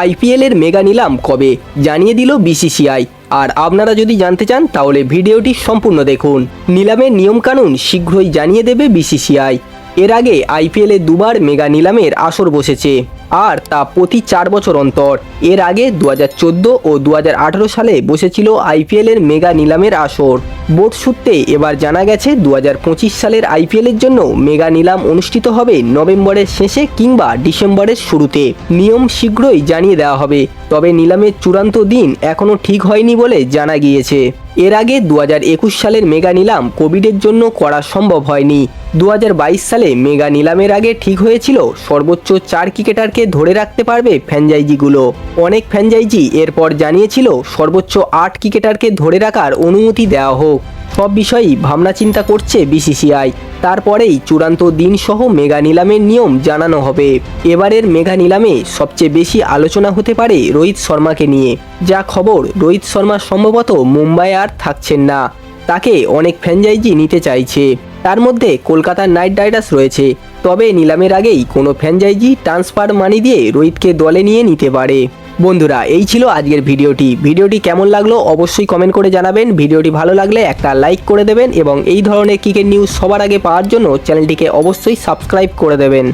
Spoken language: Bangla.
আইপিএলের মেগা নিলাম কবে? জানিয়ে দিল বিসিসিআই। আর আপনারা যদি জানতে চান, তাহলে ভিডিওটি সম্পূর্ণ দেখুন। নিলামের নিয়মকানুন শীঘ্রই জানিয়ে দেবে বিসিসিআই। এর আগে আইপিএলে দুবার মেগা নিলামের আসর বসেছে। আর তা প্রতি চার বছর অন্তর। এর আগে দু হাজার চোদ্দ ও দু হাজার আঠেরো সালে বসেছিল আইপিএলের মেগা নিলামের আসর। বোর্ড সূত্রে এবার জানা গেছে দু হাজার পঁচিশ সালের আইপিএলের জন্য মেগা নিলাম অনুষ্ঠিত হবে নভেম্বরের শেষে কিংবা ডিসেম্বরের শুরুতে। নিয়ম শীঘ্রই জানিয়ে দেওয়া হবে, তবে নিলামের চূড়ান্ত দিন এখনও ঠিক হয়নি বলে জানা গিয়েছে। এর আগে দু হাজার একুশ সালের মেগা নিলাম কোভিডের জন্য করা সম্ভব হয়নি। দু হাজার বাইশ সালে মেগা নিলামের আগে ঠিক হয়েছিল সর্বোচ্চ চার ক্রিকেটারকে ধরে রাখতে পারবে ফ্র্যাঞ্চাইজিগুলো। অনেক ফ্র্যাঞ্চাইজি এরপর জানিয়েছিল সর্বোচ্চ আট ক্রিকেটারকে ধরে রাখার অনুমতি দেওয়া হোক। সব বিষয়ই ভাবনা চিন্তা করছে বিসিসিআই। তারপরেই চূড়ান্ত দিনসহ মেগা নিলামের নিয়ম জানানো হবে। এবারের মেগা নিলামে সবচেয়ে বেশি আলোচনা হতে পারে রোহিত শর্মাকে নিয়ে। যা খবর, রোহিত শর্মা সম্ভবত মুম্বাই আর থাকছেন না। তাকে অনেক ফ্র্যাঞ্চাইজি নিতে চাইছে। তার মধ্যে কলকাতার নাইট রাইডার্স রয়েছে। তবে নিলামের আগেই কোনো ফ্র্যাঞ্চাইজি, ট্রান্সফার মানি দিয়ে রোহিতকে দলে নিয়ে নিতে পারে। বন্ধুরা, এই ছিল আজকের ভিডিওটি। ভিডিওটি কেমন লাগল অবশ্যই কমেন্ট করে জানাবেন। ভিডিওটি ভালো লাগলে একটা লাইক করে দেবেন এবং এই ধরনের ক্রিকেট নিউজ সবার আগে পাওয়ার জন্য চ্যানেলটিকে অবশ্যই সাবস্ক্রাইব করে দেবেন।